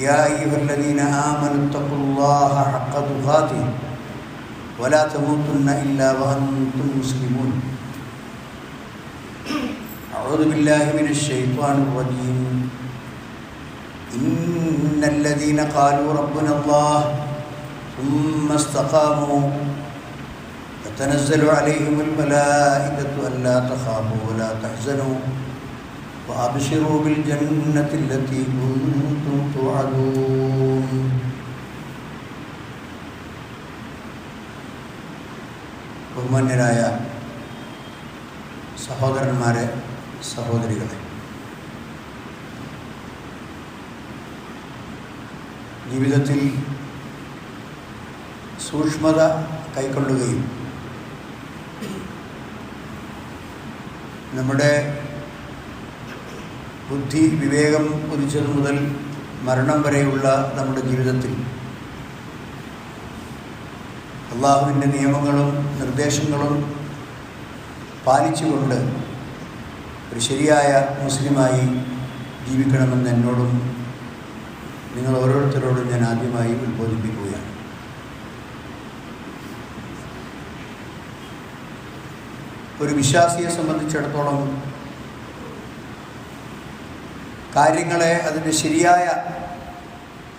يا أيها الذين آمنوا اتقوا الله حق تقاته ولا تموتن إلا وأنتم مسلمون. أعوذ بالله من الشيطان الرجيم. إن الذين قالوا ربنا الله ثم استقاموا تتنزل عليهم الملائكة ألا تخافوا ولا تحزنوا. وأبشروا بالجنة التي كنتم توعدون ബഹുമാന്യരായ സഹോദരന്മാരെ സഹോദരികളെ ജീവിതത്തിൽ സൂക്ഷ്മത കൈക്കൊള്ളുകയും നമ്മുടെ ബുദ്ധി വിവേകം ഉദിച്ചത് മുതൽ മരണം വരെയുള്ള നമ്മുടെ ജീവിതത്തിൽ. അള്ളാഹുവിന്റെ നിയമങ്ങളും നിർദ്ദേശങ്ങളും പാലിച്ചുകൊണ്ട് ഒരു ശരിയായ മുസ്ലിമായി ജീവിക്കണമെന്ന് എന്നോടും നിങ്ങൾ ഓരോരുത്തരോടും ഞാൻ ആദ്യമായി ഉത്ബോധിപ്പിക്കുകയാണ്. ഒരു വിശ്വാസിയെ സംബന്ധിച്ചിടത്തോളം കാര്യങ്ങളെ അതിന്റെ ശരിയായ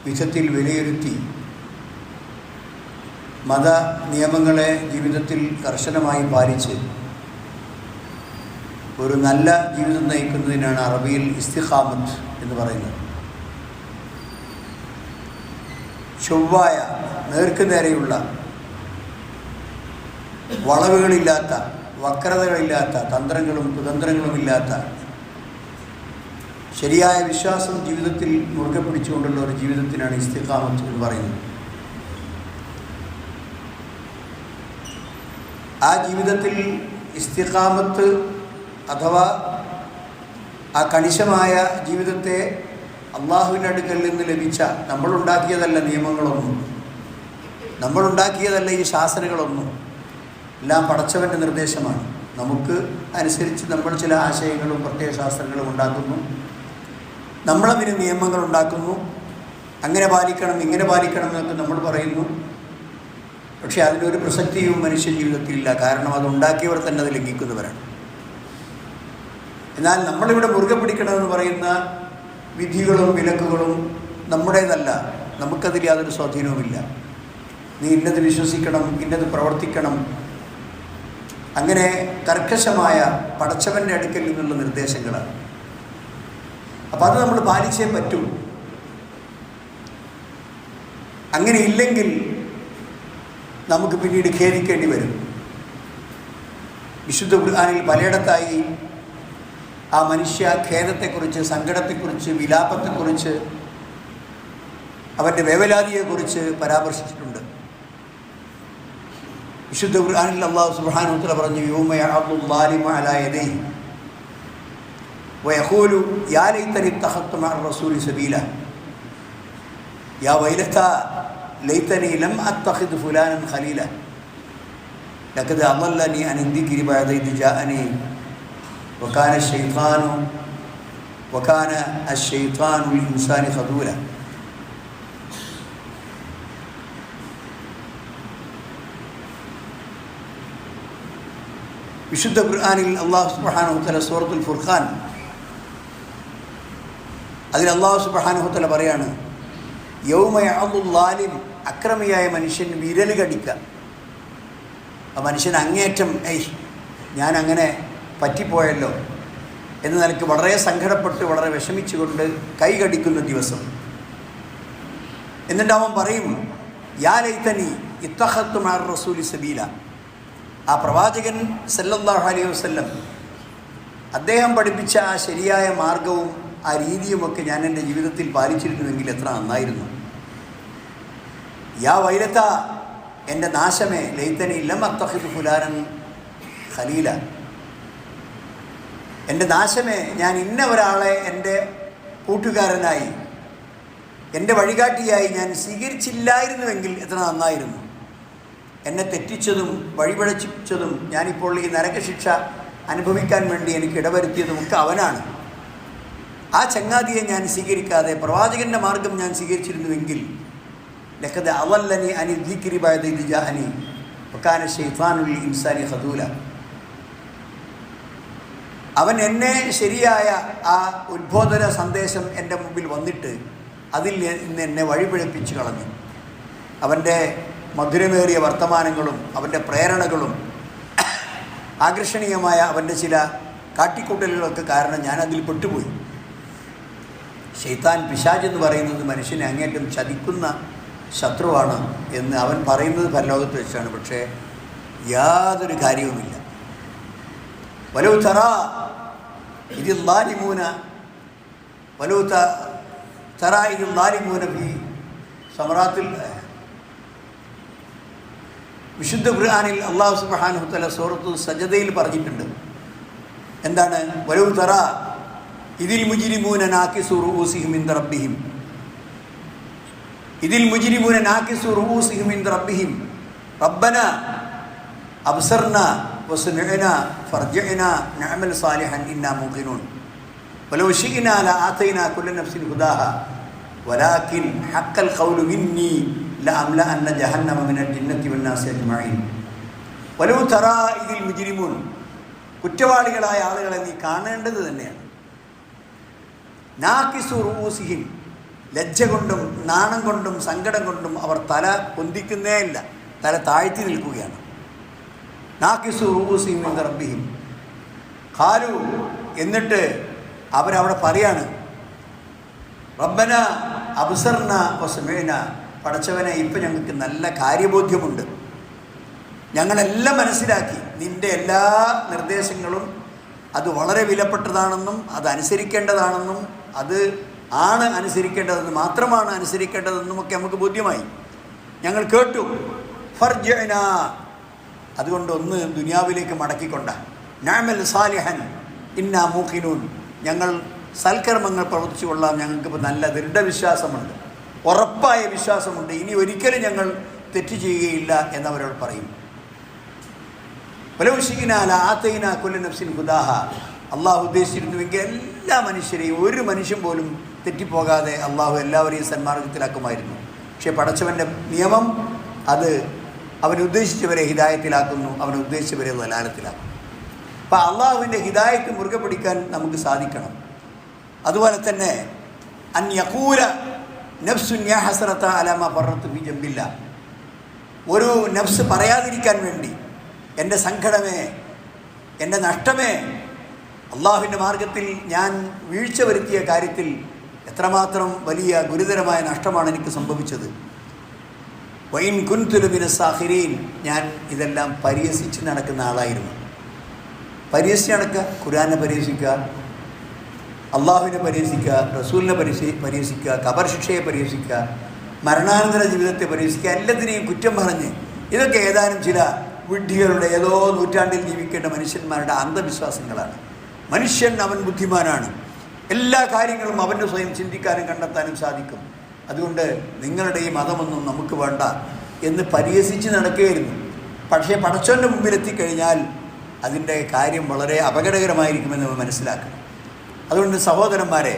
വിധത്തിൽ വിലയിരുത്തി മത നിയമങ്ങളെ ജീവിതത്തിൽ കർശനമായി പാലിച്ച് ഒരു നല്ല ജീവിതം നയിക്കുന്നതിനാണ് അറബിയിൽ ഇസ്തിഖാമത്ത് എന്ന് പറയുന്നത്. ചൊവ്വായ നേർക്കുനേരെയുള്ള വളവുകളില്ലാത്ത വക്രതകളില്ലാത്ത തന്ത്രങ്ങളും കുതന്ത്രങ്ങളും ഇല്ലാത്ത ശരിയായ വിശ്വാസം ജീവിതത്തിൽ മുറുകെ പിടിച്ചുകൊണ്ടുള്ള ഒരു ജീവിതത്തിനാണ് ഇസ്തിഖാമത്ത് എന്ന് പറയുന്നത്. ആ ജീവിതത്തിൽ ഇസ്തിഖാമത്ത് അഥവാ ആ കണിശമായ ജീവിതത്തെ അള്ളാഹുവിന്റെ അടുക്കൽ നിന്ന് ലഭിച്ച നമ്മളുണ്ടാക്കിയതല്ല നിയമങ്ങളൊന്നും നമ്മളുണ്ടാക്കിയതല്ല ഈ ശാസനകളൊന്നും എല്ലാം പടച്ചവന്റെ നിർദ്ദേശമാണ്. നമുക്ക് അനുസരിച്ച് നമ്മൾ ചില ആശയങ്ങളും പ്രത്യയശാസ്ത്രങ്ങളും ഉണ്ടാക്കുന്നു. നമ്മളതിന് നിയമങ്ങൾ ഉണ്ടാക്കുന്നു. അങ്ങനെ പാലിക്കണം ഇങ്ങനെ പാലിക്കണം എന്നൊക്കെ നമ്മൾ പറയുന്നു. പക്ഷേ അതിനൊരു പ്രസക്തിയും മനുഷ്യ ജീവിതത്തിലില്ല. കാരണം അത് ഉണ്ടാക്കിയവർ തന്നെ അത് ലംഘിക്കുന്നവരാണ്. എന്നാൽ നമ്മളിവിടെ മുറുകെ പിടിക്കണമെന്ന് പറയുന്ന വിധികളും വിലക്കുകളും നമ്മുടേതല്ല. നമുക്കതിൽ യാതൊരു സ്വാധീനവുമില്ല. നീ ഇന്നത് വിശ്വസിക്കണം ഇന്നത് പ്രവർത്തിക്കണം. അങ്ങനെ കർക്കശമായ പടച്ചവന്റെ അടുക്കൽ നിന്നുള്ള നിർദ്ദേശങ്ങളാണ്. അപ്പം അത് നമ്മൾ പാലിച്ചേ പറ്റൂ. അങ്ങനെ ഇല്ലെങ്കിൽ നമുക്ക് പിന്നീട് ഖേദിക്കേണ്ടി വരും. വിശുദ്ധ ഖുർആാനിൽ പലയിടത്തായി ആ മനുഷ്യ ഖേദത്തെക്കുറിച്ച് സങ്കടത്തെക്കുറിച്ച് വിലാപത്തെക്കുറിച്ച് അവന്റെ വേവലാതിയെക്കുറിച്ച് പരാമർശിച്ചിട്ടുണ്ട്. വിശുദ്ധ ഖുർആാനിൽ അള്ളാഹു സുബ്ഹാനഹു പറഞ്ഞു യൂമയ അലായതേ ويقول يا ليتني اتخذت مع الرسول سبيلا يا ويلتى ليتني لم أتخذ فلانا خليلا ലക്കത് അമല്ലനി അനിന്ദിക്കിരി ബാധ ജാഅനി വക്കാന ഷെയ്ഖാനു വക്കാന അഷെയ്ഖാനു ഇൻസാനി ഖദൂല വിശുദ്ധ ഖുർആാനിൽ അള്ളാഹു സുബാനുഹത്തല സൂറത്തുൽ ഫുർഖാൻ അതിൽ അള്ളാഹു സുബാനുഹത്തല പറയാണ് യൗമയാലിം അക്രമിയായ മനുഷ്യൻ വിരൽ കടിക്കുക ആ മനുഷ്യൻ അങ്ങേറ്റം ഏയ് ഞാൻ അങ്ങനെ പറ്റിപ്പോയല്ലോ. എന്ന നിലയ്ക്ക് വളരെ സങ്കടപ്പെട്ട് വളരെ വിഷമിച്ചുകൊണ്ട് കൈ കടിക്കുന്ന ദിവസം. എന്നിട്ട് അവൻ പറയും യാ ലൈത്തനി ഇത്തഹത്ത് മാർ റസൂലി സബീല. ആ പ്രവാചകൻ സല്ലല്ലാഹു അലൈഹി വസല്ലം അദ്ദേഹം പഠിപ്പിച്ച ആ ശരിയായ മാർഗവും ആ രീതിയുമൊക്കെ ഞാൻ എന്റെ ജീവിതത്തിൽ പാലിച്ചിരുന്നുവെങ്കിൽ എത്ര നന്നായിരുന്നു. യാ വൈലത്ത എന്റെ നാശമേ ലൈത്തനി ലം അത്തഹിദ് ഫുലാനൻ ഖലീല. എന്റെ നാശമേ ഞാൻ ഇന്ന ഒരാളെ എന്റെ കൂട്ടുകാരനായി എന്റെ വഴികാട്ടിയായി ഞാൻ സ്വീകരിച്ചില്ലായിരുന്നുവെങ്കിൽ എത്ര നന്നായിരുന്നു. എന്നെ തെറ്റിച്ചതും വഴിപഴച്ചിച്ചതും ഞാനിപ്പോൾ ഈ നരകശിക്ഷ അനുഭവിക്കാൻ വേണ്ടി എനിക്ക് ഇടവരുത്തിയതും ഒക്കെ അവനാണ്. ആ ചങ്ങാതിയെ ഞാൻ സ്വീകരിക്കാതെ പ്രവാചകന്റെ മാർഗം ഞാൻ സ്വീകരിച്ചിരുന്നുവെങ്കിൽ ലക്കത് അവല്ലനി അനി ദീക്കിരി ബായദ അനി ഒക്കാന ഷെയ്ഫാനുൽ ഇൻസാനി ഹദൂല അവൻ എന്നെ ശരിയായ ആ ഉദ്ബോധന സന്ദേശം എന്റെ മുമ്പിൽ വന്നിട്ട് അതിൽ നിന്ന് എന്നെ വഴിപിഴപ്പിച്ചു കളഞ്ഞു. അവന്റെ മധുരമേറിയ വർത്തമാനങ്ങളും അവന്റെ പ്രേരണകളും ആകർഷണീയമായ അവന്റെ ചില കാട്ടിക്കൂട്ടലുകളൊക്കെ കാരണം ഞാൻ പെട്ടുപോയി. ഷെയ്ത്താൻ പിശാജ് എന്ന് പറയുന്നത് മനുഷ്യനെ അങ്ങേറ്റം ചതിക്കുന്ന ശത്രുവാണ് എന്ന് അവൻ പറയുന്നത് പരലോകത്ത് വെച്ചാണ്. പക്ഷേ യാതൊരു കാര്യവുമില്ല. വലോ തറ ഇതിൽ ലാലിമൂന വലോ തറ ഇതിൽ ലാലിമൂന ബി സമറാത്തിൽ വിശുദ്ധ ഖുർആാനിൽ അള്ളാഹു സുഹൃത്തു സൂറത്തു സജദയിൽ പറഞ്ഞിട്ടുണ്ട്. എന്താണ്? വലോ തറ ഇതിൽ മുജിരിമൂന നാക്കിസു റൂസിഹിം ഇൻ റബ്ബിഹിം ഇതിൽ മുജിരിമൂന നാക്കിസു റൂസിഹിം ഇൻ റബ്ബിഹിം റബ്ബന അബ്സർന വസ്മിഅന ഫർജിഅന നഅമൽ സാലിഹൻ ഇന്നാ മൂഖിനൂൻ ولو شئنا لآتينا كل نفس هداها ولكن حق القول مني لأملأن جهنم من الجنة والناس أجمعين ولو ترى إذ المجرمون കുറ്റവാളികളായ ആളുകളെ നീ കാണേണ്ടത് തന്നെയാണ് നാക്കിസു റൂസിഹിം ലജ്ജ കൊണ്ടും നാണം കൊണ്ടും സങ്കടം കൊണ്ടും അവർ തല പൊന്തിക്കുന്നേ ഇല്ല. തല താഴ്ത്തി നിൽക്കുകയാണ്. നാക്കിസു റൂസിഹിം എന്ന് റബ്ബിഹിം. ഖാലു എന്നിട്ട് അവരവിടെ പറയാണ് റബ്ബന അബ്സർന ഒസമേന പടച്ചവനെ ഇപ്പം ഞങ്ങൾക്ക് നല്ല കാര്യബോധ്യമുണ്ട്. ഞങ്ങളെല്ലാം മനസ്സിലാക്കി. നിന്റെ എല്ലാ നിർദ്ദേശങ്ങളും അത് വളരെ വിലപ്പെട്ടതാണെന്നും അത് അനുസരിക്കേണ്ടതാണെന്നും അത് ആണ് അനുസരിക്കേണ്ടതെന്ന് മാത്രമാണ് അനുസരിക്കേണ്ടതെന്നുമൊക്കെ നമുക്ക് ബോധ്യമായി. ഞങ്ങൾ കേട്ടു ഫർജന അതുകൊണ്ട് ഒന്ന് ദുനിയാവിലേക്ക് മടക്കിക്കൊണ്ട. നാമൽ സാലിഹൻ ഇന്ന മൂക്കിനൂൻ ഞങ്ങൾ സൽക്കർമ്മങ്ങൾ പ്രവർത്തിച്ചു കൊള്ളാം. ഞങ്ങൾക്ക് നല്ല ദൃഢവിശ്വാസമുണ്ട്. ഉറപ്പായ വിശ്വാസമുണ്ട്. ഇനി ഒരിക്കലും ഞങ്ങൾ തെറ്റ് ചെയ്യുകയില്ല എന്നവരോട് പറയും. പലവുഷിക്കിനാല ആത്തയിന കൊല്ലനഫ്സിൻ ഹുദാഹ. അള്ളാഹു ഉദ്ദേശിച്ചിരുന്നുവെങ്കിൽ എല്ലാ മനുഷ്യരെയും ഒരു മനുഷ്യൻ പോലും തെറ്റിപ്പോകാതെ അള്ളാഹു എല്ലാവരെയും സന്മാർഗത്തിലാക്കുമായിരുന്നു. പക്ഷേ പടച്ചവന്റെ നിയമം അത് അവൻ ഉദ്ദേശിച്ചവരെ ഹിദായത്തിലാക്കുന്നു അവൻ ഉദ്ദേശിച്ചവരെ ദലാലത്തിലാക്കുന്നു. അപ്പം അള്ളാഹുവിന്റെ ഹിദായത്ത് മുറുകെ പിടിക്കാൻ നമുക്ക് സാധിക്കണം. അതുപോലെ തന്നെ അൻ യക്കൂര ഹസറത്ത അലാമ പറത്ത് ബി ജമ്പില്ല ഒരു നഫ്സ് പറയാതിരിക്കാൻ വേണ്ടി എന്റെ സങ്കടമേ എന്റെ നഷ്ടമേ അള്ളാഹുവിന്റെ മാർഗത്തിൽ ഞാൻ വീഴ്ച വരുത്തിയ കാര്യത്തിൽ എത്രമാത്രം വലിയ ഗുരുതരമായ നഷ്ടമാണ് എനിക്ക് സംഭവിച്ചത്. വൈൻ കുൻതുലുബിന് സാഹിരീൻ ഞാൻ ഇതെല്ലാം പരിഹസിച്ച് നടക്കുന്ന ആളായിരുന്നു. പരിഹസിച്ച് നടക്കുക ഖുരാനെ പരിഹസിക്കുക അള്ളാഹുവിനെ പരിഹസിക്കുക റസൂലിനെ പരിഹസി പരിഹസിക്കുക കബർശിക്ഷയെ പരിഹസിക്കുക മരണാനന്തര ജീവിതത്തെ പരിഹസിക്കുക എല്ലാത്തിനെയും കുറ്റം പറഞ്ഞ് ഇതൊക്കെ ഏതാനും ചില വിഡ്ഢികളുടെ ഏതോ നൂറ്റാണ്ടിൽ ജീവിക്കേണ്ട മനുഷ്യന്മാരുടെ അന്ധവിശ്വാസങ്ങളാണ്. മനുഷ്യൻ അവൻ ബുദ്ധിമാനാണ്. എല്ലാ കാര്യങ്ങളും അവന്റെ സ്വയം ചിന്തിക്കാനും കണ്ടെത്താനും സാധിക്കും. അതുകൊണ്ട് നിങ്ങളുടെ ഈ മതമൊന്നും നമുക്ക് വേണ്ട എന്ന് പരിഹസിച്ച് നടക്കുകയായിരുന്നു. പക്ഷേ പടച്ചോന്റെ മുമ്പിലെത്തിക്കഴിഞ്ഞാൽ അതിന്റെ കാര്യം വളരെ അപകടകരമായിരിക്കുമെന്ന് നമ്മൾ മനസ്സിലാക്കണം. അതുകൊണ്ട് സഹോദരന്മാരെ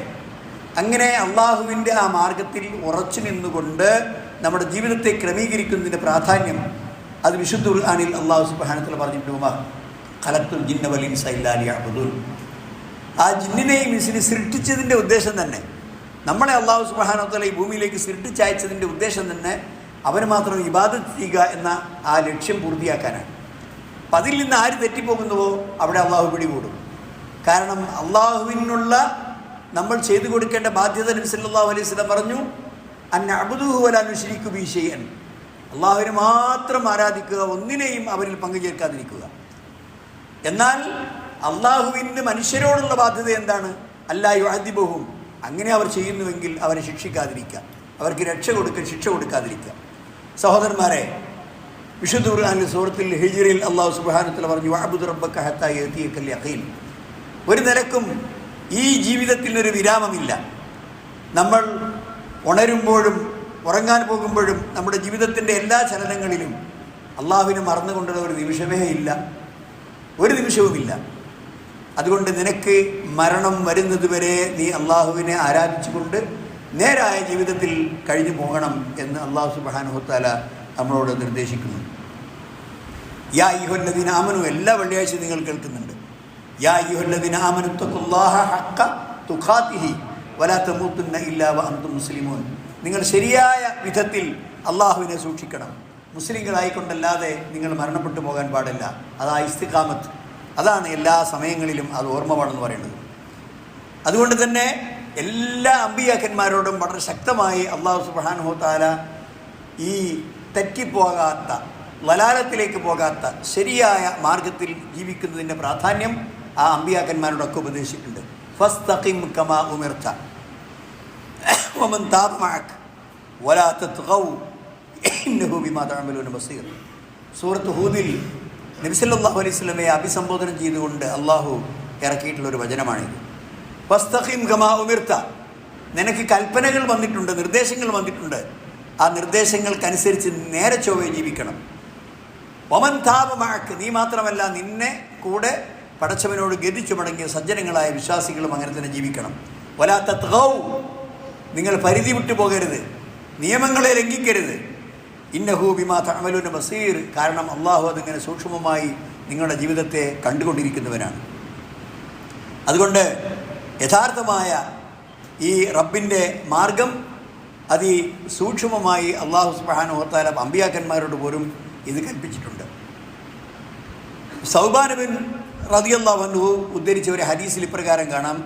അങ്ങനെ അള്ളാഹുവിന്റെ ആ മാർഗത്തിൽ ഉറച്ചു നിന്നുകൊണ്ട് നമ്മുടെ ജീവിതത്തെ ക്രമീകരിക്കുന്നതിന്റെ പ്രാധാന്യം അത് വിശുദ്ധ ഖുർആനിൽ അള്ളാഹു സുബാനത്തിൽ പറഞ്ഞിട്ടുമാ ഖലത്തുൽ ജിന്നവലിൻ സൈലാലി അബുദുൽ ആ ജിന്നിനെയും ഇൻസിനെ സൃഷ്ടിച്ചതിന്റെ ഉദ്ദേശം തന്നെ. നമ്മളെ അള്ളാഹു സുബാനോത്തല ഈ ഭൂമിയിലേക്ക് സൃഷ്ടിച്ചയച്ചതിന്റെ ഉദ്ദേശം തന്നെ അവന് മാത്രം ഇബാദത്ത് ചെയ്യുക എന്ന ആ ലക്ഷ്യം പൂർത്തിയാക്കാനാണ്. അപ്പം അതിൽ നിന്ന് ആര് തെറ്റിപ്പോകുന്നുവോ അവിടെ അള്ളാഹു പിടികൂടും. കാരണം അള്ളാഹുവിനുള്ള നമ്മൾ ചെയ്തു കൊടുക്കേണ്ട ബാധ്യത നബി സല്ലല്ലാഹു അലൈഹി സ്വലം പറഞ്ഞു അന്ന ബി ബീഷയൻ അള്ളാഹുവിനെ മാത്രം ആരാധിക്കുക ഒന്നിനെയും അവരിൽ പങ്കുചേർക്കാതിരിക്കുക. എന്നാൽ അള്ളാഹുവിന് മനുഷ്യരോടുള്ള ബാധ്യത എന്താണ്? അല്ലായു അതിബഹും അങ്ങനെ അവർ ചെയ്യുന്നുവെങ്കിൽ അവരെ ശിക്ഷിക്കാതിരിക്കുക. അവർക്ക് രക്ഷ കൊടുക്കുക ശിക്ഷ കൊടുക്കാതിരിക്കുക. സഹോദരന്മാരെ വിശുദ്ധ ഖുർആാനിന്റെ സുഹൃത്തിൽ ഹിജിറിൽ അള്ളാഹു സുബാനത്തിൽ പറഞ്ഞു അബുദ് റബ്ബക ഹത്താ യതിയക്കൽ യഖീൻ. ഒരു നിലക്കും ഈ ജീവിതത്തിനൊരു വിരാമമില്ല. നമ്മൾ ഉണരുമ്പോഴും ഉറങ്ങാൻ പോകുമ്പോഴും നമ്മുടെ ജീവിതത്തിന്റെ എല്ലാ ചലനങ്ങളിലും അള്ളാഹുവിനെ മറന്നുകൊണ്ടുള്ള ഒരു നിമിഷമേ ഇല്ല. ഒരു നിമിഷവുമില്ല. അതുകൊണ്ട് നിനക്ക് മരണം വരുന്നത് വരെ നീ അള്ളാഹുവിനെ ആരാധിച്ചുകൊണ്ട് നേരായ ജീവിതത്തിൽ കഴിഞ്ഞു പോകണം എന്ന് അള്ളാഹു സുബാനുഹത്താല നമ്മളോട് നിർദ്ദേശിക്കുന്നു. യാ യുഹല്ലദീന ആമനു എല്ലാ വെള്ളിയാഴ്ച നിങ്ങൾ കേൾക്കുന്നുണ്ട്. യാ യുഹല്ലദീന ആമനു തൊക്കുല്ലാഹ ഹഖ തുഖാതിഹി വലാ മൂത്തുന്ന ഇല്ലാ വ അൻതും മുസ്ലിമൂൻ. നിങ്ങൾ ശരിയായ വിധത്തിൽ അള്ളാഹുവിനെ സൂക്ഷിക്കണം. മുസ്ലിങ്ങളായിക്കൊണ്ടല്ലാതെ നിങ്ങൾ മരണപ്പെട്ടു പോകാൻ പാടില്ല. അതാ ഇസ്തിഖാമത്ത്. അതാണ് എല്ലാ സമയങ്ങളിലും അത് ഓർമ്മ വേണമെന്ന് പറയുന്നത് അതുകൊണ്ട് തന്നെ എല്ലാ അമ്പിയാക്കന്മാരോടും വളരെ ശക്തമായി അള്ളാഹു സുബാനുഹു താല ഈ തെറ്റിപ്പോകാത്ത ലലാലത്തിലേക്ക് പോകാത്ത ശരിയായ മാർഗത്തിൽ ജീവിക്കുന്നതിൻ്റെ പ്രാധാന്യം ആ അമ്പിയാക്കന്മാരോടൊക്കെ ഉപദേശിച്ചിട്ടുണ്ട് ഫസ്തഖിം കമാ ഉമിർത്ത ومن تاب معك ولا تطغوا إنه بما تعملون بصير സൂറത്ത് ഹൂദിൽ നബിസല്ലാഹു അലൈഹി സ്വലമയെ അഭിസംബോധന ചെയ്തുകൊണ്ട് അള്ളാഹു ഇറക്കിയിട്ടുള്ള ഒരു വചനമാണിത്. വസ്തഖിം ഗമാ ഉമിർത്ത നിനക്ക് കൽപ്പനകൾ വന്നിട്ടുണ്ട് നിർദ്ദേശങ്ങൾ വന്നിട്ടുണ്ട്. ആ നിർദ്ദേശങ്ങൾക്കനുസരിച്ച് നേരെ ചൊവ്വയെ ജീവിക്കണം. ഒമൻ താപമാക്ക് നീ മാത്രമല്ല നിന്നെ കൂടെ പടച്ചവനോട് ഗതിച്ചു മടങ്ങിയ സജ്ജനങ്ങളായ വിശ്വാസികളും അങ്ങനെ തന്നെ ജീവിക്കണം. വലാത്ത നിങ്ങൾ പരിധി വിട്ടു പോകരുത് നിയമങ്ങളെ ലംഘിക്കരുത്. ഇന്നഹു ബിമാ തഅമലുന ബസീർ. കാരണം അള്ളാഹു അതിങ്ങനെ സൂക്ഷ്മമായി നിങ്ങളുടെ ജീവിതത്തെ കണ്ടുകൊണ്ടിരിക്കുന്നവനാണ്. അതുകൊണ്ട് യഥാർത്ഥമായ ഈ റബ്ബിന്റെ മാർഗം അതി സൂക്ഷ്മമായി അള്ളാഹു സുബ്ഹാനഹു വതആല അമ്പിയാക്കന്മാരോട് പോലും ഇത് കൽപ്പിച്ചിട്ടുണ്ട്. സൗബാനബിൻ റതിയല്ലാഹു അൻഹു ഉദ്ധരിച്ച ഒരു ഹദീസിൽ ഇപ്രകാരം കാണാം.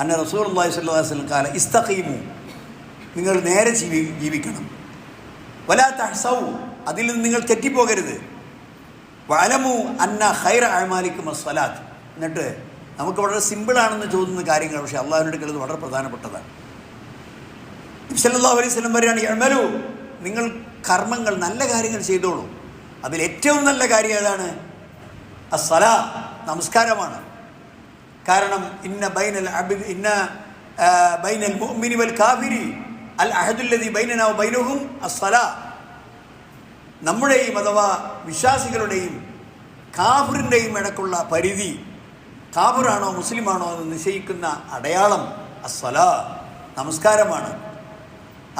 അന്ന റസൂൽ അള്ളാഹി സ്വല്ലാ വസല്ലം കാല ഇസ്തഖീമു. നിങ്ങൾ നേരെ ജീവി ജീവിക്കണം. വലാ തഹ്സൗ അതിൽ നിന്ന് നിങ്ങൾ തെറ്റിപ്പോകരുത്. വലമു അന്ന ഹൈർ അഴമാലിക്കും സ്വലാത്ത് എന്നിട്ട് നമുക്ക് വളരെ സിമ്പിളാണെന്ന് ചോദിക്കുന്ന കാര്യങ്ങൾ പക്ഷേ അള്ളാഹുവിന്റെ അടുക്കൽ വളരെ പ്രധാനപ്പെട്ടതാണ്. സല്ലല്ലാഹു അലൈഹി വസല്ലം വരെയാണ് എഴമലു നിങ്ങൾ കർമ്മങ്ങൾ നല്ല കാര്യങ്ങൾ ചെയ്തോളൂ. അതിൽ ഏറ്റവും നല്ല കാര്യം ഏതാണ്? അസല നമസ്കാരമാണ്. കാരണം ഇന്ന ബൈനൽ അബി ഇന്ന ബൈനൽ മുഅ്മിനി വൽ കാഫിരി അൽ അഹദുല്ലതി ബൈനന ബൈനുഹും അസ്സല. നമ്മുടെയും അഥവാ വിശ്വാസികളുടെയും കാഫിറിന്റെയും ഇടക്കുള്ള പരിധി കാഫിറാണോ മുസ്ലിമാണോ എന്ന് നിശ്ചയിക്കുന്ന അടയാളം അസ്സല നമസ്കാരമാണ്.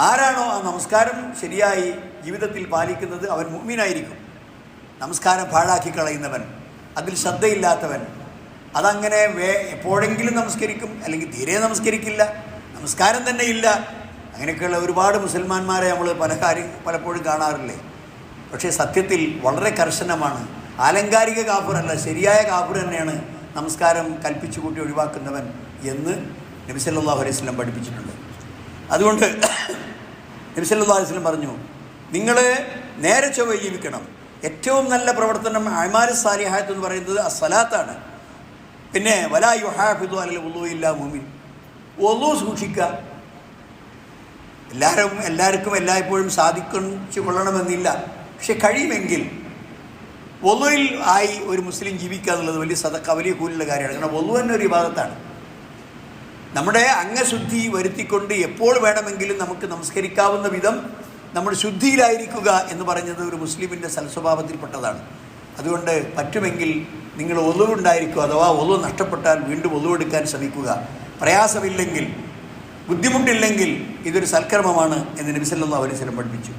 ആരാണോ ആ നമസ്കാരം ശരിയായി ജീവിതത്തിൽ പാലിക്കുന്നത് അവൻ മുമ്മീനായിരിക്കും നമസ്കാരം പാഴാക്കി കളയുന്നവൻ അതിൽ ശ്രദ്ധയില്ലാത്തവൻ അതങ്ങനെ വേ എപ്പോഴെങ്കിലും നമസ്കരിക്കും അല്ലെങ്കിൽ തീരെ നമസ്കരിക്കില്ല നമസ്കാരം തന്നെ ഇല്ല അങ്ങനെയൊക്കെയുള്ള ഒരുപാട് മുസൽമാന്മാരെ നമ്മൾ പല കാര്യം പലപ്പോഴും കാണാറില്ലേ? പക്ഷേ സത്യത്തിൽ വളരെ കർശനമാണ്. ആലങ്കാരിക കാഫുറല്ല ശരിയായ കാഫുർ തന്നെയാണ് നമസ്കാരം കൽപ്പിച്ചു കൂട്ടി ഒഴിവാക്കുന്നവൻ എന്ന് നബിസല്ലാഹു അലൈഹി സ്വലം പഠിപ്പിച്ചിട്ടുണ്ട്. അതുകൊണ്ട് നബിസല്ലാ അലൈഹി സ്വലം പറഞ്ഞു നിങ്ങൾ നേരെ ചൊവ്വ ജീവിക്കണം. ഏറ്റവും നല്ല പ്രവർത്തനം അമാര് സാലിഹായത്ത് എന്ന് പറയുന്നത് അസലാത്താണ് പിന്നെ വലാ യുഹാഫിദു അലൽ ഉള്ളൂ ഇല്ല മുമിൻ ഒന്നു സൂക്ഷിക്കുക. എല്ലാവരും എല്ലാവർക്കും എല്ലായ്പ്പോഴും സാധിച്ചു കൊള്ളണമെന്നില്ല. പക്ഷെ കഴിയുമെങ്കിൽ ഒന്നുവിൽ ആയി ഒരു മുസ്ലിം ജീവിക്കുക എന്നുള്ളത് വലിയ സദക്ക വലിയ കൂലുള്ള കാര്യമാണ്. കാരണം ഒന്നു തന്നെ ഒരു വിവാദത്താണ്. നമ്മുടെ അംഗശുദ്ധി വരുത്തിക്കൊണ്ട് എപ്പോൾ വേണമെങ്കിലും നമുക്ക് നമസ്കരിക്കാവുന്ന വിധം നമ്മൾ ശുദ്ധിയിലായിരിക്കുക എന്ന് പറഞ്ഞത് ഒരു മുസ്ലിമിന്റെ സൽസ്വഭാവത്തിൽപ്പെട്ടതാണ്. അതുകൊണ്ട് പറ്റുമെങ്കിൽ നിങ്ങൾ ഒതുവുണ്ടായിരിക്കുക അഥവാ ഒതു നഷ്ടപ്പെട്ടാൽ വീണ്ടും ഒതുവെടുക്കാൻ ശ്രമിക്കുക. പ്രയാസമില്ലെങ്കിൽ ബുദ്ധിമുട്ടില്ലെങ്കിൽ ഇതൊരു സൽക്കർമ്മമാണ് എന്ന് നബി സല്ലല്ലാഹു അലൈഹി വസല്ലം പഠിപ്പിച്ചു.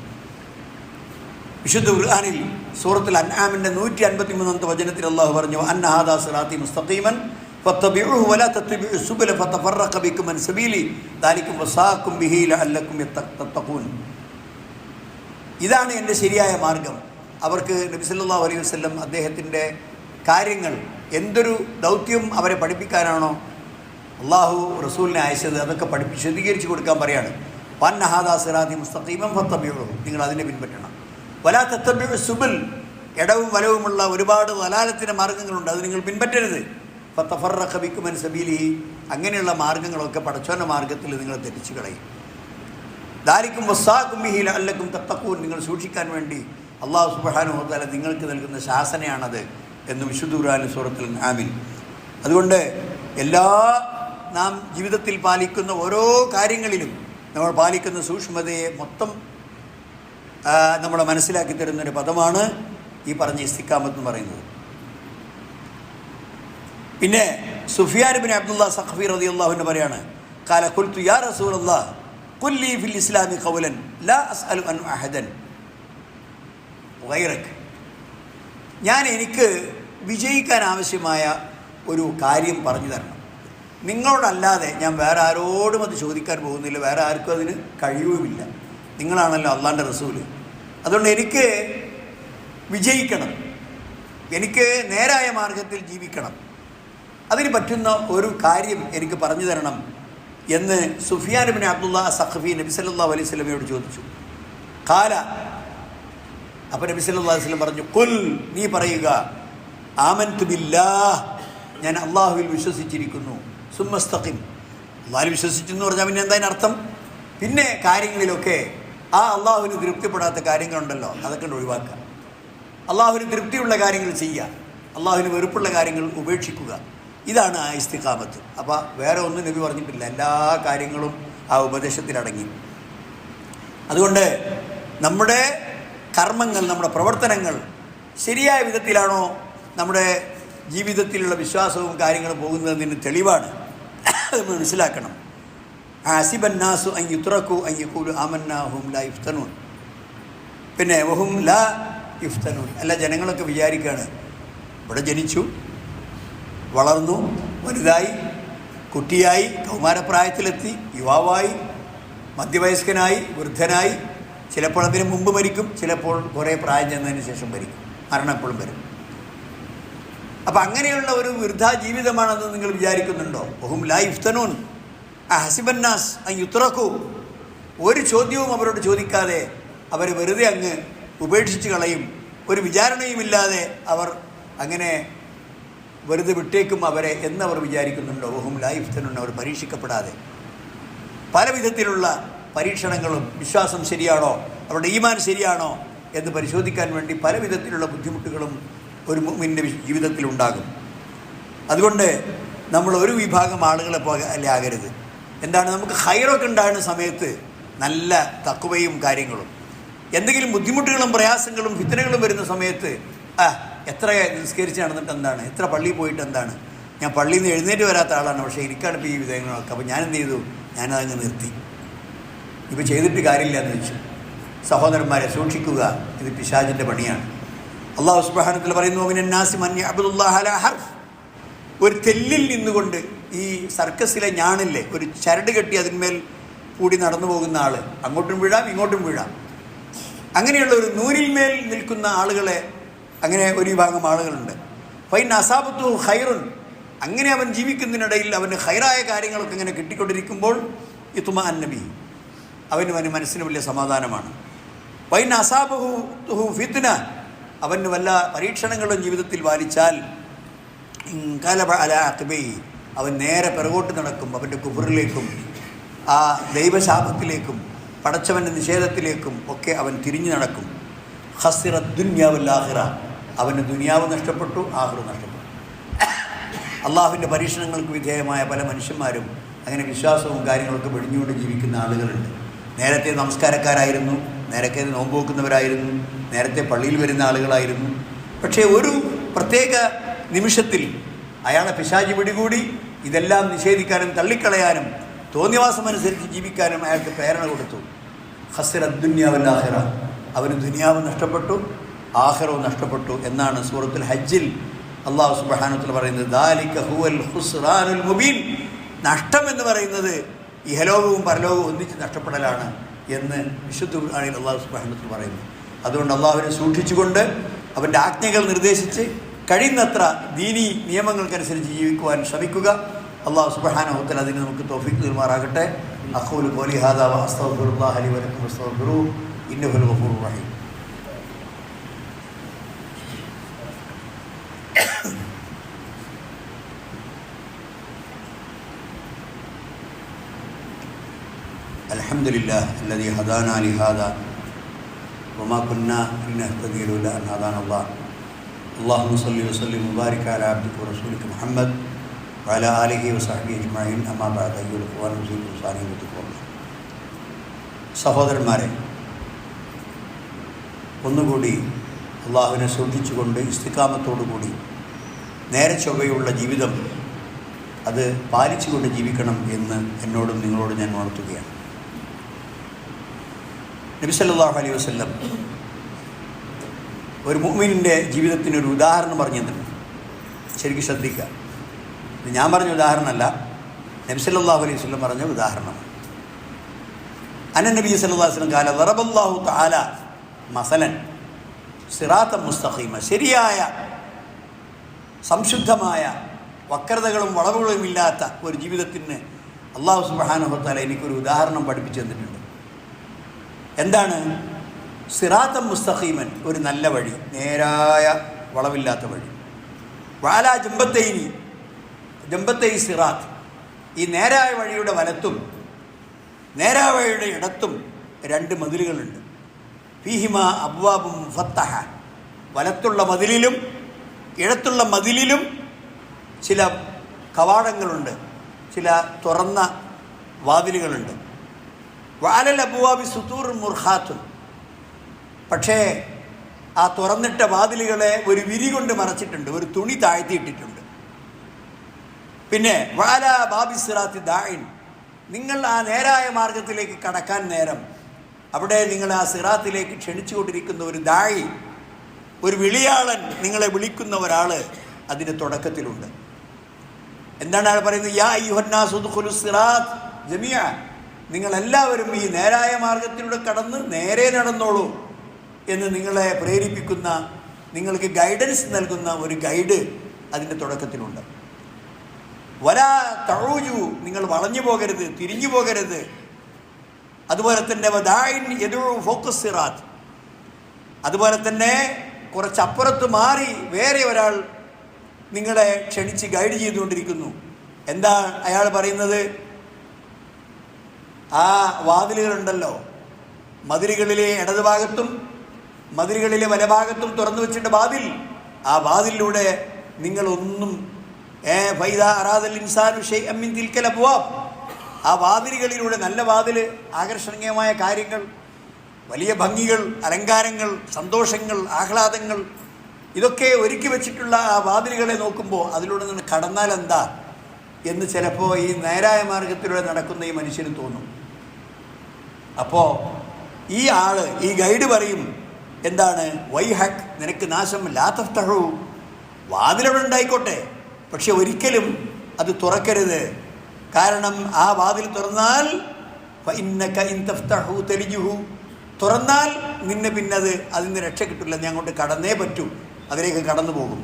വിശുദ്ധ ഖുർആാനിൽ സൂറത്തിൽ അൻആാമിന്റെ നൂറ്റി അൻപത്തി മൂന്നാമത്തെ വചനത്തിൽ അള്ളാഹു പറഞ്ഞു അന്നഹാദാ സിറാത്തി മുസ്തഖീമൻ ഇതാണ് എന്റെ ശരിയായ മാർഗം. അവർക്ക് നബി സല്ലല്ലാഹു അലൈഹി അദ്ദേഹത്തിന്റെ കാര്യങ്ങൾ എന്തൊരു ദൗത്യം അവരെ പഠിപ്പിക്കാനാണോ അള്ളാഹു റസൂലിനെ അയച്ചത് അതൊക്കെ പഠിപ്പി വിശദീകരിച്ച് കൊടുക്കാൻ പറയാണ്. നഹാദാ സിറാദി മുസ്തഖീമൻ ഫത്തബിഉഹു. നിങ്ങൾ അതിനെ പിൻപറ്റണം. വലാ തത്തബിഉ സുബൽ. ഇടവും വലവുമുള്ള ഒരുപാട് വലാലത്തിന്റെ മാർഗങ്ങളുണ്ട്. അത് നിങ്ങൾ പിൻപറ്റരുത്. ഫത്തഫറ ബിക്കുമൻ സബീലി. അങ്ങനെയുള്ള മാർഗങ്ങളൊക്കെ പടച്ചോന്റെ മാർഗത്തിൽ നിങ്ങൾ തെറ്റിച്ചു കളയും. ദാരിക്കും വസ്സാക്കും മിഹിൽ അല്ലക്കും തത്തക്കൂൻ നിങ്ങൾ സൂക്ഷിക്കാൻ വേണ്ടി അള്ളാഹു സുബാനുഹോത്താല നിങ്ങൾക്ക് നൽകുന്ന ശാസനയാണത് എന്ന് വിശുദ്ധ ഖുർആൻ സൂറത്തിൽ ആമിൻ അതുകൊണ്ട് എല്ലാ നാം ജീവിതത്തിൽ പാലിക്കുന്ന ഓരോ കാര്യങ്ങളിലും നമ്മൾ പാലിക്കുന്ന സൂക്ഷ്മതയെ മൊത്തം നമ്മളെ മനസ്സിലാക്കി തരുന്നൊരു പദമാണ് ഈ പറഞ്ഞ ഇസ്തിക്കാമത്ത് എന്ന് പറയുന്നത്. പിന്നെ സുഫിയാൻ ബിൻ അബ്ദുള്ള സഖഫി റതി അള്ളാഹുവിന്റെ പറയാണ് കാല കുൽത്തു യാ റസൂൽ അള്ളാഹ് കുല്ലി ഫിൽ ഇസ്ലാമി കൗലൻ ലാ അസ്അലു അൻ അഹദൻ. വൈറക് ഞാൻ എനിക്ക് വിജയിക്കാൻ ആവശ്യമായ ഒരു കാര്യം പറഞ്ഞു തരണം. നിങ്ങളോടല്ലാതെ ഞാൻ വേറെ ആരോടും അത് ചോദിക്കാൻ പോകുന്നില്ല. വേറെ ആർക്കും അതിന് കഴിയുമില്ല നിങ്ങളാണല്ലോ അള്ളാന്റെ റസൂൽ. അതുകൊണ്ട് എനിക്ക് വിജയിക്കണം. എനിക്ക് നേരായ മാർഗത്തിൽ ജീവിക്കണം. അതിന് പറ്റുന്ന ഒരു കാര്യം എനിക്ക് പറഞ്ഞു തരണം എന്ന് സുഫിയാൻ ബിൻ അബ്ദുള്ള സഖഫി നബി സല്ലാ അലൈഹി സ്വലമയോട് ചോദിച്ചു. കാല അപ്പം നബി സല്ലാ അലൈഹി വസല്ലം പറഞ്ഞു കുൽ നീ പറയുക ആമൻ തുബില്ലാ ഞാൻ അള്ളാഹുവിൽ വിശ്വസിച്ചിരിക്കുന്നു. സുമ്മസ്തഖിം. അള്ളാഹുവിൽ വിശ്വസിച്ചു എന്ന് പറഞ്ഞാൽ പിന്നെ എന്താ അർത്ഥം പിന്നെ കാര്യങ്ങളിലൊക്കെ ആ അള്ളാഹുവിന് തൃപ്തിപ്പെടാത്ത കാര്യങ്ങളുണ്ടല്ലോ. അതൊക്കെ ഒഴിവാക്കുക. അള്ളാഹുവിന് തൃപ്തിയുള്ള കാര്യങ്ങൾ ചെയ്യുക. അള്ളാഹുവിന് വെറുപ്പുള്ള കാര്യങ്ങൾ ഉപേക്ഷിക്കുക. ഇതാണ് ആ ഇസ്തിഖാമത്ത്. അപ്പോൾ വേറെ ഒന്നും നബി പറഞ്ഞിട്ടില്ല. എല്ലാ കാര്യങ്ങളും ആ ഉപദേശത്തിലടങ്ങി. അതുകൊണ്ട് നമ്മുടെ കർമ്മങ്ങൾ നമ്മുടെ പ്രവർത്തനങ്ങൾ ശരിയായ വിധത്തിലാണോ നമ്മുടെ ജീവിതത്തിലുള്ള വിശ്വാസവും കാര്യങ്ങളും പോകുന്നതിന് തെളിവാണ്. അത് മനസ്സിലാക്കണം. ആസിബൻ അൻ അയ്യുത്രക്കു അൻ ആമന്ന ആമന്നാഹും ലാ ഇഫ്തനൂൻ പിന്നെ വഹും ലാ ഇഫ്തനൂൻ അല്ല ജനങ്ങളൊക്കെ വിചാരിക്കുകയാണ് ഇവിടെ ജനിച്ചു വളർന്നു വലുതായി കുട്ടിയായി കൗമാരപ്രായത്തിലെത്തി യുവാവായി മധ്യവയസ്കനായി വൃദ്ധനായി ചിലപ്പോൾ അതിന് മുമ്പ് മരിക്കും ചിലപ്പോൾ കുറേ പ്രായം ചെന്നതിന് ശേഷം മരിക്കും. മരണം എപ്പോഴും വരും. അപ്പം അങ്ങനെയുള്ള ഒരു വൃദ്ധാ ജീവിതമാണെന്ന് നിങ്ങൾ വിചാരിക്കുന്നുണ്ടോ? ഒഹും ലൈഫ്തനൂൻ ഹസിബന്നാസ് യുത്രക്കു ഒരു ചോദ്യവും അവരോട് ചോദിക്കാതെ അവർ വെറുതെ അങ്ങ് ഉപേക്ഷിച്ച് കളയും. ഒരു വിചാരണയുമില്ലാതെ അവർ അങ്ങനെ വെറുതെ വിട്ടേക്കും അവരെ എന്നവർ വിചാരിക്കുന്നുണ്ടോ? ഓഹും ലൈഫ്തനുണ്ട് അവർ പരീക്ഷിക്കപ്പെടാതെ. പല വിധത്തിലുള്ള പരീക്ഷണങ്ങളും വിശ്വാസം ശരിയാണോ? അവരുടെ ഈമാൻ ശരിയാണോ? എന്ന് പരിശോധിക്കാൻ വേണ്ടി പല വിധത്തിലുള്ള ബുദ്ധിമുട്ടുകളും ഒരു മുമ്മിന്റെ ജീവിതത്തിലുണ്ടാകും. അതുകൊണ്ട് നമ്മൾ ഒരു വിഭാഗം ആളുകളെ പോലെ ആകരുത്. എന്താണ് നമുക്ക് ഹൈറൊക്കെ ഉണ്ടാകുന്ന സമയത്ത് നല്ല തക്കുവയും കാര്യങ്ങളും. എന്തെങ്കിലും ബുദ്ധിമുട്ടുകളും പ്രയാസങ്ങളും ഫിത്തനകളും വരുന്ന സമയത്ത് ആ എത്ര നിസ്കരിച്ച് നടന്നിട്ട് എന്താണ്? എത്ര പള്ളിയിൽ പോയിട്ട് എന്താണ്? ഞാൻ പള്ളിയിൽ നിന്ന് എഴുന്നേറ്റ് വരാത്ത ആളാണ് പക്ഷേ എനിക്കാണ് ഇപ്പോൾ ഈ വിധങ്ങളൊക്കെ. അപ്പോൾ ഞാൻ എന്ത് ചെയ്തു? ഞാനതങ്ങ് നിർത്തി. ഇപ്പോൾ ചെയ്തിട്ട് കാര്യമില്ല എന്ന് വെച്ചു. സഹോദരന്മാരെ സൂക്ഷിക്കുക. ഇത് പിശാചിന്റെ പണിയാണ്. അള്ളാഹു സുബ്ഹാനത്തിൽ പറയുന്നു. ഒരു തെല്ലിൽ നിന്നുകൊണ്ട് ഈ സർക്കസിലെ ഞാണില്ലേ ഒരു ചരട് കെട്ടി അതിന്മേൽ കൂടി നടന്നു പോകുന്ന ആൾ അങ്ങോട്ടും വീഴാം ഇങ്ങോട്ടും വീഴാം. അങ്ങനെയുള്ള ഒരു നൂരിന്മേൽ നിൽക്കുന്ന ആളുകളെ അങ്ങനെ ഒരു വിഭാഗം ആളുകളുണ്ട്. ഫൈൻ അസാബത്തു ഹൈറുൻ അങ്ങനെ അവൻ ജീവിക്കുന്നതിനിടയിൽ അവന് ഹൈറായ കാര്യങ്ങളൊക്കെ ഇങ്ങനെ കിട്ടിക്കൊണ്ടിരിക്കുമ്പോൾ ഇത്തുമ അന്നബി. അവന് അവന് മനസ്സിന് വലിയ സമാധാനമാണ്. വൈൻ അസാബഹു ഫിത്ന. അവന് വല്ല പരീക്ഷണങ്ങളും ജീവിതത്തിൽ വാലിച്ചാൽ ഇൻകലബ അല അവൻ നേരെ പിറകോട്ട് നടക്കും അവന്റെ കുബറിലേക്കും ആ ദൈവശാപത്തിലേക്കും പടച്ചവന്റെ നിഷേധത്തിലേക്കും ഒക്കെ അവൻ തിരിഞ്ഞു നടക്കും. ഹസിറ ദുന്യാവല്ലാഹിറ അവന് ദുനിയാവ് നഷ്ടപ്പെട്ടു ആഹ്റു നഷ്ടപ്പെട്ടു. അള്ളാഹുവിന്റെ പരീക്ഷണങ്ങൾക്ക് വിധേയമായ പല മനുഷ്യന്മാരും അങ്ങനെ വിശ്വാസവും കാര്യങ്ങളൊക്കെ വെടിഞ്ഞുകൊണ്ട് ജീവിക്കുന്ന ആളുകളുണ്ട്. നേരത്തെ നമസ്കാരക്കാരായിരുന്നു. നേരത്തെ നോമ്പ് വെക്കുന്നവരായിരുന്നു നേരത്തെ പള്ളിയിൽ വരുന്ന ആളുകളായിരുന്നു. പക്ഷേ ഒരു പ്രത്യേക നിമിഷത്തിൽ അയാളെ പിശാചി പിടികൂടി ഇതെല്ലാം നിഷേധിക്കാനും തള്ളിക്കളയാനും തോന്നിവാസമനുസരിച്ച് ജീവിക്കാനും അയാൾക്ക് പ്രേരണ കൊടുത്തു. ഹസിറ ആഹിറ അവന് ദുനിയാവ് നഷ്ടപ്പെട്ടു ആഹിറവും നഷ്ടപ്പെട്ടു എന്നാണ് സൂറത്തുൽ ഹജ്ജിൽ അള്ളാഹു സുബാനത്തിൽ പറയുന്നത്. ദാലിക ഹുവൽ മുബീൻ. നഷ്ടം എന്ന് പറയുന്നത് ഇഹലോകവും പരലോകവും ഒന്നിച്ച് നഷ്ടപ്പെടലാണ്. എന്ന് വിശുദ്ധ ഖുർആനിൽ അള്ളാഹു സുബാനത്തിൽ പറയുന്നു. അതുകൊണ്ട് അള്ളാഹുവിനെ സൂക്ഷിച്ചുകൊണ്ട് അവന്റെ ആജ്ഞകൾ നിർദ്ദേശിച്ച് കഴിയുന്നത്ര ദീനി നിയമങ്ങൾക്കനുസരിച്ച് ജീവിക്കുവാൻ ശ്രമിക്കുക. അള്ളാഹു സുബഹാനഹുത്തൽ അതിന് നമുക്ക് തോഫിക്ക് നിർമാറാകട്ടെ അഖൂൽ കോലി അസ്തഫുർ അലി വലക്കും അസ്തഫുറു ഇന്നഹുൽ ഗഫൂറുർ റഹീം. الحمد لله الذي هدانا لهذا وما كنا لنهتدي لولا ان هدانا الله اللهم صل وسلم وبارك على عبدك ورسولك محمد وعلى اله وصحبه اجمعين اما بعد ايها الاخوان المسلمين الصالحين وتقوى സഹോദരന്മാരെ ഒന്നുകൂടി അള്ളാഹുവിനെ സൂക്ഷിച്ചുകൊണ്ട് ഇസ്തിക്കാമത്തോടുകൂടി നേരെ ചൊവ്വയുള്ള ജീവിതം അത് പാലിച്ചുകൊണ്ട് ജീവിക്കണം എന്ന് എന്നോടും നിങ്ങളോടും ഞാൻ ഉണർത്തുകയാണ് നബി സല്ലല്ലാഹു അലൈഹി വസല്ലം ഒരു മുഅ്മിനിന്റെ ജീവിതത്തിന് ഒരു ഉദാഹരണം പറഞ്ഞു തന്നിട്ടുണ്ട് ശരിക്കും ശ്രദ്ധിക്കുക. ഞാൻ പറഞ്ഞ ഉദാഹരണമല്ല നബി സല്ലല്ലാഹു അലൈഹി വസ്ലം പറഞ്ഞ ഉദാഹരണമാണ്. അന്ന നബി വസല്ലം കാല ദറബല്ലാഹു താല മസലൻ സിറാത്ത മുസ്തഖീമ. ശരിയായ സംശുദ്ധമായ വക്രതകളും വളവുകളും ഇല്ലാത്ത ഒരു ജീവിതത്തിന് അള്ളാഹു സുബ്ഹാനഹു തആല എനിക്കൊരു ഉദാഹരണം പഠിപ്പിച്ചു തന്നിട്ടുണ്ട്. എന്താണ്? സിറാത്തം മുസ്തഖീമൻ ഒരു നല്ല വഴി നേരായ വളവില്ലാത്ത വഴി. വാല ജമ്പത്തൈനി ജമ്പത്തൈ സിറാത്ത്. ഈ നേരായ വഴിയുടെ വലത്തും നേരായ വഴിയുടെ ഇടത്തും രണ്ട് മതിലുകളുണ്ട്. ഫീഹിമ അബ്വാബും ഫത്തഹ വലത്തുള്ള മതിലിലും ഇടത്തുള്ള മതിലിലും ചില കവാടങ്ങളുണ്ട് ചില തുറന്ന വാതിലുകളുണ്ട്. വാലൽ അബുവാബി സുത്തൂർ മുർഹാത്തും പക്ഷേ ആ തുറന്നിട്ട വാതിലുകളെ ഒരു വിരി കൊണ്ട് മറച്ചിട്ടുണ്ട് ഒരു തുണി താഴ്ത്തിയിട്ടിട്ടുണ്ട്. പിന്നെ വാല ബാബി സിറാത്തി ദായിൻ നിങ്ങൾ ആ നേരായ മാർഗത്തിലേക്ക് കടക്കാൻ നേരം അവിടെ നിങ്ങൾ ആ സിറാത്തിലേക്ക് ക്ഷണിച്ചുകൊണ്ടിരിക്കുന്ന ഒരു ദാഴി ഒരു വിളിയാളൻ നിങ്ങളെ വിളിക്കുന്ന ഒരാൾ അതിന്റെ തുടക്കത്തിലുണ്ട്. എന്താണ് അയാൾ പറയുന്നത്? യാ യുഹന്നാസുദ്ഖുലു സിറാത്ത് ജമിയ നിങ്ങളെല്ലാവരും ഈ നേരായ മാർഗത്തിലൂടെ കടന്ന് നേരെ നടന്നോളൂ എന്ന് നിങ്ങളെ പ്രേരിപ്പിക്കുന്ന നിങ്ങൾക്ക് ഗൈഡൻസ് നൽകുന്ന ഒരു ഗൈഡ് അതിന്റെ തുടക്കത്തിലുണ്ട്. വലാ തഴൂജു നിങ്ങൾ വളഞ്ഞു പോകരുത് തിരിഞ്ഞു പോകരുത്. അതുപോലെ തന്നെ വദായിൻ എതിർ ഫോക്കസ് സിറാത്ത്. അതുപോലെ തന്നെ കുറച്ചപ്പുറത്ത് മാറി വേറെ ഒരാൾ നിങ്ങളെ ക്ഷണിച്ച് ഗൈഡ് ചെയ്തുകൊണ്ടിരിക്കുന്നു. എന്താ അയാൾ പറയുന്നത്? ആ വാതിലുകളുണ്ടല്ലോ. മതിലുകളിലെ ഇടതുഭാഗത്തും മതിലുകളിലെ വലഭാഗത്തും തുറന്നു വെച്ചിട്ട് വാതിൽ. ആ വാതിലിലൂടെ നിങ്ങളൊന്നും ഏ ഫൈദ അറാദൽ ഇൻസാൻ അമ്മിൻ തിൽക്കല പോവാം ആ വാതിലുകളിലൂടെ നല്ല വാതിൽ ആകർഷണീയമായ കാര്യങ്ങൾ വലിയ ഭംഗികൾ അലങ്കാരങ്ങൾ സന്തോഷങ്ങൾ ആഹ്ലാദങ്ങൾ ഇതൊക്കെ ഒരുക്കി വെച്ചിട്ടുള്ള ആ വാതിലുകളെ നോക്കുമ്പോൾ അതിലൂടെ നിന്ന് കടന്നാൽ എന്താ? എന്ന് ചിലപ്പോൾ ഈ നേരായ മാർഗത്തിലൂടെ നടക്കുന്ന ഈ മനുഷ്യന് തോന്നും. അപ്പോൾ ഈ ആൾ ഈ ഗൈഡ് പറയും എന്താണ്? വൈഹക് നിനക്ക് നാശം ലാത്തഫ്തഹു വാതിലവിടെ ഉണ്ടായിക്കോട്ടെ. പക്ഷെ ഒരിക്കലും അത് തുറക്കരുത്. കാരണം ആ വാതിൽ തുറന്നാൽ തലിജുഹു. തുറന്നാൽ നിന്നെ പിന്നെ അത് അതിന് രക്ഷ കിട്ടില്ല നീ അങ്ങോട്ട് കടന്നേ പറ്റൂ. അതിലേക്ക് കടന്നു പോകും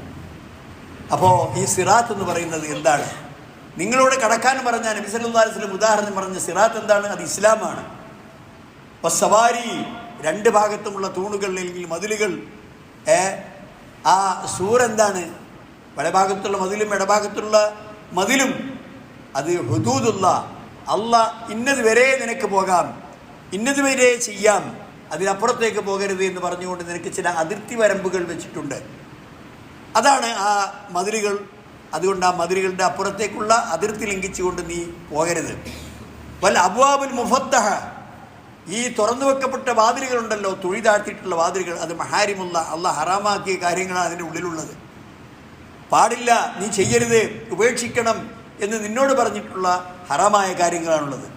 അപ്പോൾ ഈ സിറാത്ത് എന്ന് പറയുന്നത് എന്താണ്? നിങ്ങളോട് കടക്കാൻ പറഞ്ഞ നബി അലൈഹി ഉദാഹരണം പറഞ്ഞ സിറാത്ത് എന്താണ്? അത് ഇസ്ലാമാണ്. അപ്പോൾ സവാരി രണ്ട് ഭാഗത്തുമുള്ള തൂണുകൾ അല്ലെങ്കിൽ മതിലുകൾ. ആ സൂർ എന്താണ്? വലഭാഗത്തുള്ള മതിലും ഇടഭാഗത്തുള്ള മതിലും. അത് ഹുദൂദുള്ള അല്ല ഇന്നത് വരെ നിനക്ക് പോകാം. ഇന്നത് വരെ ചെയ്യാം. അതിനപ്പുറത്തേക്ക് പോകരുത് എന്ന് പറഞ്ഞുകൊണ്ട് നിനക്ക് ചില അതിർത്തി വരമ്പുകൾ വെച്ചിട്ടുണ്ട്. അതാണ് ആ മതിലുകൾ. അതുകൊണ്ട് ആ മതിലുകളുടെ അപ്പുറത്തേക്കുള്ള അതിർത്തി ലംഘിച്ചുകൊണ്ട് നീ പോകരുത്. വൽ അബ്വാബുൽ മുഫത്തഹ ഈ തുറന്നു വെക്കപ്പെട്ട വാതിലുകളുണ്ടല്ലോ തുഴി താഴ്ത്തിയിട്ടുള്ള വാതിലുകൾ അത് മഹാരിമുള്ള അള്ളാഹ് ഹറാമാക്കിയ കാര്യങ്ങളാണ് അതിന്റെ ഉള്ളിലുള്ളത്. പാടില്ല നീ ചെയ്യരുത് ഉപേക്ഷിക്കണം എന്ന് നിന്നോട് പറഞ്ഞിട്ടുള്ള ഹറാമായ കാര്യങ്ങളാണുള്ളത്.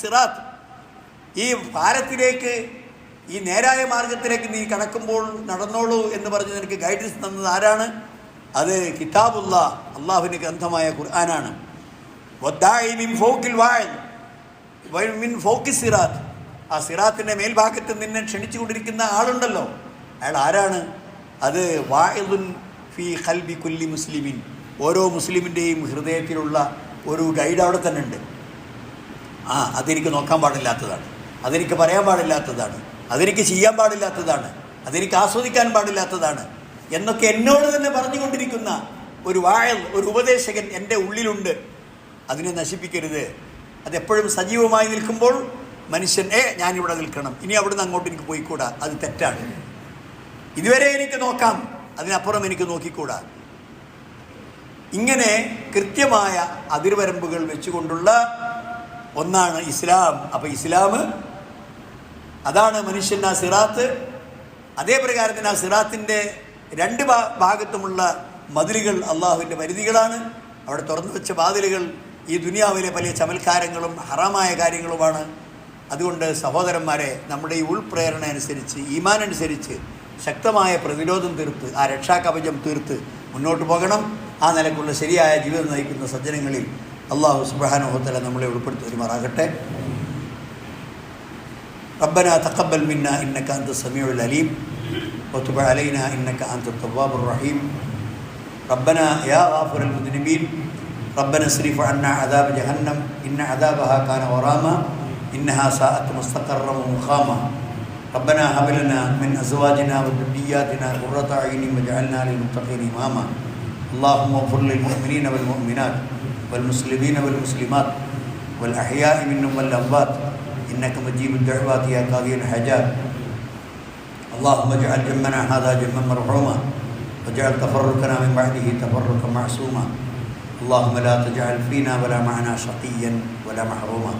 സിറാത്ത്. ഈ ഭാരത്തിലേക്ക് ഈ നേരായ മാർഗത്തിലേക്ക് നീ കടക്കുമ്പോൾ നടന്നോളൂ എന്ന് പറഞ്ഞ് നിനക്ക് ഗൈഡൻസ് തന്നത് ആരാണ്? അത് കിതാബുള്ള അള്ളാഹുവിന്റെ ഗ്രന്ഥമായ ഖുർആനാണ്. വദ്ദാഇ മിൻ ഫൗക്കിൽ വാഴ് വ- മിൻ ഫൗക്കി സിറാത്ത്. ആ സിറാത്തിന്റെ മേൽഭാഗത്ത് നിന്നെ ക്ഷണിച്ചുകൊണ്ടിരിക്കുന്ന ആളുണ്ടല്ലോ. അയാൾ ആരാണ്? അത് വായുൻ ഫി ഖൽബി കുല്ലി മുസ്ലിമിൻ. ഓരോ മുസ്ലിമിന്റെയും ഹൃദയത്തിലുള്ള ഒരു ഗൈഡ് അവിടെ തന്നെ ഉണ്ട്. ആ അതെനിക്ക് നോക്കാൻ പാടില്ലാത്തതാണ്. അതെനിക്ക് പറയാൻ പാടില്ലാത്തതാണ്. അതെനിക്ക് ചെയ്യാൻ പാടില്ലാത്തതാണ്. അതെനിക്ക് ആസ്വദിക്കാൻ പാടില്ലാത്തതാണ്. എന്നൊക്കെ എന്നോട് തന്നെ പറഞ്ഞുകൊണ്ടിരിക്കുന്ന ഒരു വാഴ ഒരു ഉപദേശകൻ എന്റെ ഉള്ളിലുണ്ട്. അതിനെ നശിപ്പിക്കരുത്. അതെപ്പോഴും സജീവമായി നിൽക്കുമ്പോൾ മനുഷ്യൻ ഏ ഞാനിവിടെ നിൽക്കണം. ഇനി അവിടുന്ന് അങ്ങോട്ട് എനിക്ക് പോയിക്കൂടാ. അത് തെറ്റാണ്. ഇതുവരെ എനിക്ക് നോക്കാം. അതിനപ്പുറം എനിക്ക് നോക്കിക്കൂടാ. ഇങ്ങനെ കൃത്യമായ അതിർവരമ്പുകൾ വെച്ചുകൊണ്ടുള്ള ഒന്നാണ് ഇസ്ലാം. അപ്പോൾ ഇസ്ലാം അതാണ് മനുഷ്യൻ ആ സിറാത്ത്. അതേ പ്രകാരത്തിന് ആ സിറാത്തിന്റെ രണ്ട് ഭാ ഭാഗത്തുമുള്ള മതിലുകൾ അള്ളാഹുവിൻ്റെ പരിധികളാണ് അവിടെ തുറന്നു വെച്ച വാതിലുകൾ ഈ ദുനിയാവിലെ പല ചമൽക്കാരങ്ങളും ഹറാമായ കാര്യങ്ങളുമാണ് അതുകൊണ്ട് സഹോദരന്മാരെ നമ്മുടെ ഈ ഉൾപ്രേരണ അനുസരിച്ച് ഈമാൻ അനുസരിച്ച് ശക്തമായ പ്രതിരോധം തീർത്ത് ആ രക്ഷാകവചം തീർത്ത് മുന്നോട്ട് പോകണം ആ നിലക്കുള്ള ശരിയായ ജീവിതം നയിക്കുന്ന സജ്ജനങ്ങളിൽ അള്ളാഹു സുബ്രഹാനുഭവത്തല നമ്മളെ ഉൾപ്പെടുത്തി വരുമാറാകട്ടെ ربنا تقبل منا إنك أنت السميع العليم وتب علينا إنك أنت التواب الرحيم. ربنا يا غافر المذنبين ربنا اصرف عنا عذاب جهنم إن عذابها كان غراما إنها ساءت مستقرا ومقاما. ربنا هب لنا من أزواجنا وذرياتنا قرة أعين واجعلنا للمتقين إماما. اللهم اغفر للمؤمنين والمؤمنات والمسلمين والمسلمات والأحياء منهم والأموات. إنك مجيب الدعوات يا قاضي الحاجات. اللهم اجعل جمنا هذا جما مرحوما. واجعل تفرقنا من بعده تفرقا معصوما. اللهم لا تجعل فينا ولا معنا شقيا ولا محروما.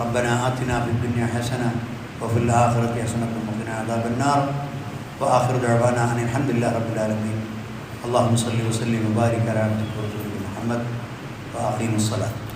ربنا آتنا في الدنيا حسنة وفي الآخرة حسنة وقنا عذاب النار. وآخر دعوانا أن الحمد لله رب العالمين. اللهم صل وسلم وبارك على عبدك ورسولك محمد. وأقيم الصلاة.